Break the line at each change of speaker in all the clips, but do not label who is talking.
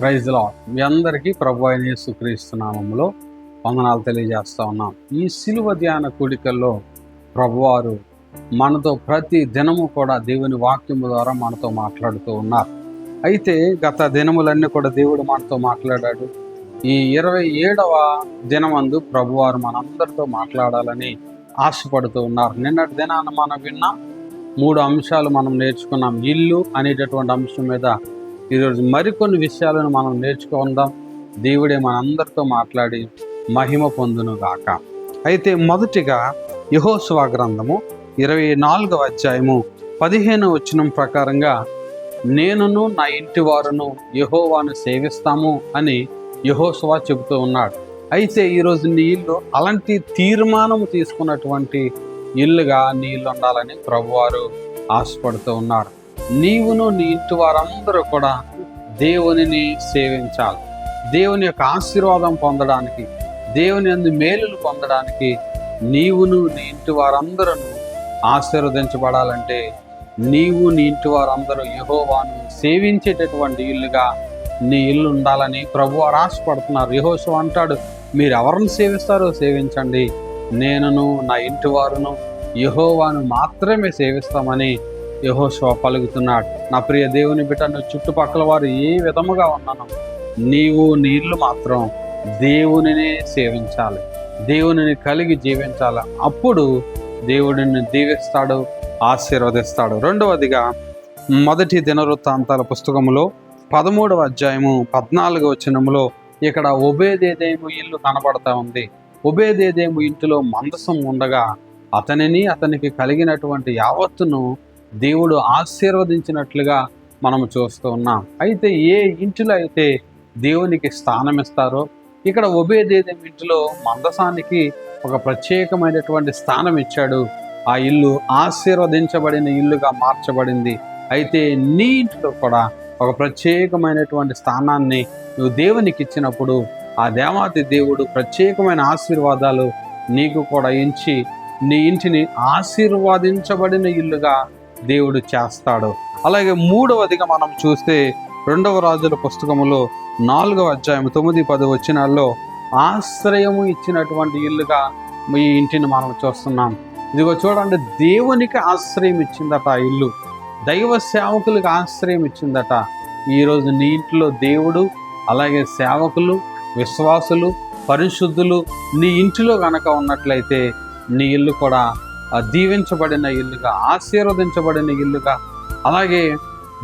Praise లా మీ అందరికీ ప్రభు అయిన యేసుక్రీస్తు నామములో వందనాలు తెలియజేస్తా ఉన్నాం. ఈ సిలువ ధ్యాన కూడికల్లో ప్రభువారు మనతో ప్రతి దినము కూడా దేవుని వాక్యము ద్వారా మనతో మాట్లాడుతూ ఉన్నారు. అయితే గత దినములన్నీ కూడా దేవుడు మనతో మాట్లాడాడు. ఈ ఇరవై ఏడవ దినమందు ప్రభువారు మనందరితో మాట్లాడాలని ఆశపడుతూ ఉన్నారు. నిన్నటి దినాన మనం విన్నాం. మూడు అంశాలు మనం నేర్చుకున్నాం. ఇల్లు అనేటటువంటి అంశం మీద ఈరోజు మరికొన్ని విషయాలను మనం నేర్చుకుందాం. దేవుడే మనందరితో మాట్లాడి మహిమ పొందును గాక అయితే మొదటిగా యహోస్వా గ్రంథము ఇరవై నాలుగవ అధ్యాయము పదిహేను వచనం ప్రకారంగా నేనును నా ఇంటి వారును యహోవాను సేవిస్తాము అని యహోస్వా చెబుతూ ఉన్నాడు. అయితే ఈరోజు నీ ఇల్లు అలాంటి తీర్మానం తీసుకున్నటువంటి ఇల్లుగా నీ ఇల్లు ఉండాలని ప్రభువారు ఆశపడుతూ ఉన్నారు. నీవును నీ ఇంటి వారందరూ కూడా దేవునిని సేవించాలి. దేవుని యొక్క ఆశీర్వాదం పొందడానికి దేవుని అందు మేలులు పొందడానికి నీవును నీ ఇంటి వారందరూ ఆశీర్వదించబడాలంటే నీవు నీ ఇంటి వారందరూ యహోవాను సేవించేటటువంటి ఇల్లుగా నీ ఇల్లు ఉండాలని ప్రభు ఆశపడుతున్నారు యహోశు అంటాడు మీరు ఎవరిని సేవిస్తారో సేవించండి. నేనును నా ఇంటి వారును యహోవాను మాత్రమే సేవిస్తామని యహోశివ పలుకుతున్నాడు. నా ప్రియ దేవుని బిడ్డ నువ్వు చుట్టుపక్కల వారు ఏ విధముగా ఉన్నాను? నీవు నీళ్ళు మాత్రం దేవునినే సేవించాలి. దేవునిని కలిగి జీవించాలి. అప్పుడు దేవుడిని దీవిస్తాడు ఆశీర్వదిస్తాడు. రెండవదిగా మొదటి దినవృత్తాంతాల పుస్తకములో పదమూడవ అధ్యాయము పద్నాలుగు వచనంలో ఇక్కడ ఉభయదేదేము ఇల్లు కనబడతా ఉంది. ఉభయదేదేము ఇంటిలో మందసం ఉండగా అతనిని అతనికి కలిగినటువంటి యావత్తును దేవుడు ఆశీర్వదించినట్లుగా మనం చూస్తూ ఉన్నాం. అయితే ఏ ఇంటిలో అయితే దేవునికి స్థానం ఇస్తారో ఇక్కడ ఉభయదేదేం ఇంటిలో మందసానికి ఒక ప్రత్యేకమైనటువంటి స్థానం ఇచ్చాడు ఆ ఇల్లు ఆశీర్వదించబడిన ఇల్లుగా మార్చబడింది. అయితే నీ ఇంటిలో కూడా ఒక ప్రత్యేకమైనటువంటి స్థానాన్ని నువ్వు దేవునికి ఇచ్చినప్పుడు ఆ దేవాతి దేవుడు ప్రత్యేకమైన ఆశీర్వాదాలు నీకు కూడా ఇచ్చి నీ ఇంటిని ఆశీర్వాదించబడిన ఇల్లుగా దేవుడు చేస్తాడు. అలాగే మూడవదిగా మనం చూస్తే రెండవ రాజుల పుస్తకములో నాలుగవ అధ్యాయం తొమ్మిది పది వచ్చినాల్లో ఆశ్రయము ఇచ్చినటువంటి ఇల్లుగా ఈ ఇంటిని మనం చూస్తున్నాం. ఇదిగో చూడండి దేవునికి ఆశ్రయం ఇచ్చిందట ఆ ఇల్లు. దైవ సేవకులకు ఆశ్రయం ఇచ్చిందట. ఈరోజు నీ ఇంట్లో దేవుడు అలాగే సేవకులు విశ్వాసులు పరిశుద్ధులు నీ ఇంటిలో కనుక ఉన్నట్లయితే నీ ఇల్లు కూడా దీవించబడిన ఇల్లుగా ఆశీర్వదించబడిన ఇల్లుగా అలాగే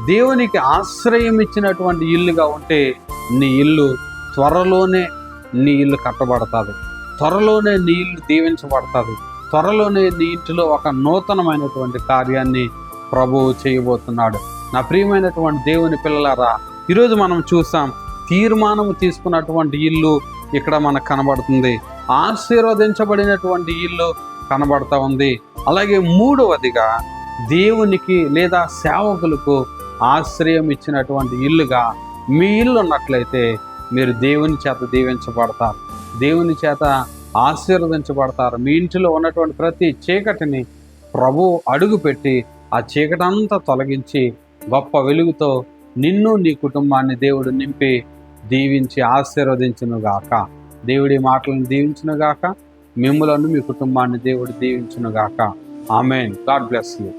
దేవునికి ఆశ్రయం ఇచ్చినటువంటి ఇల్లుగా ఉంటే నీ ఇల్లు త్వరలోనే నీ ఇల్లు కట్టబడుతుంది. త్వరలోనే నీ ఇల్లు దీవించబడుతుంది. త్వరలోనే నీ ఇంటిలో ఒక నూతనమైనటువంటి కార్యాన్ని ప్రభువు చేయబోతున్నాడు. నా ప్రియమైనటువంటి దేవుని పిల్లలారా ఈరోజు మనం చూసాం తీర్మానం తీసుకున్నటువంటి ఇల్లు ఇక్కడ మనకు కనబడుతుంది. ఆశీర్వదించబడినటువంటి ఇల్లు కనబడతా ఉంది. అలాగే మూడవదిగా దేవునికి లేదా సేవకులకు ఆశ్రయం ఇచ్చినటువంటి ఇల్లుగా మీ ఇల్లు ఉన్నట్లయితే మీరు దేవుని చేత దీవించబడతారు. దేవుని చేత ఆశీర్వదించబడతారు. మీ ఇంటిలో ఉన్నటువంటి ప్రతి చీకటిని ప్రభు అడుగుపెట్టి ఆ చీకటంతా తొలగించి గొప్ప వెలుగుతో నిన్ను నీ కుటుంబాన్ని దేవుడు నింపి దీవించి ఆశీర్వదించునుగాక. దేవుడి మాటలను దీవించునుగాక. మిమ్మలను మీ కుటుంబాన్ని దేవుడు దీవించునుగాక. ఆమెన్. God bless you.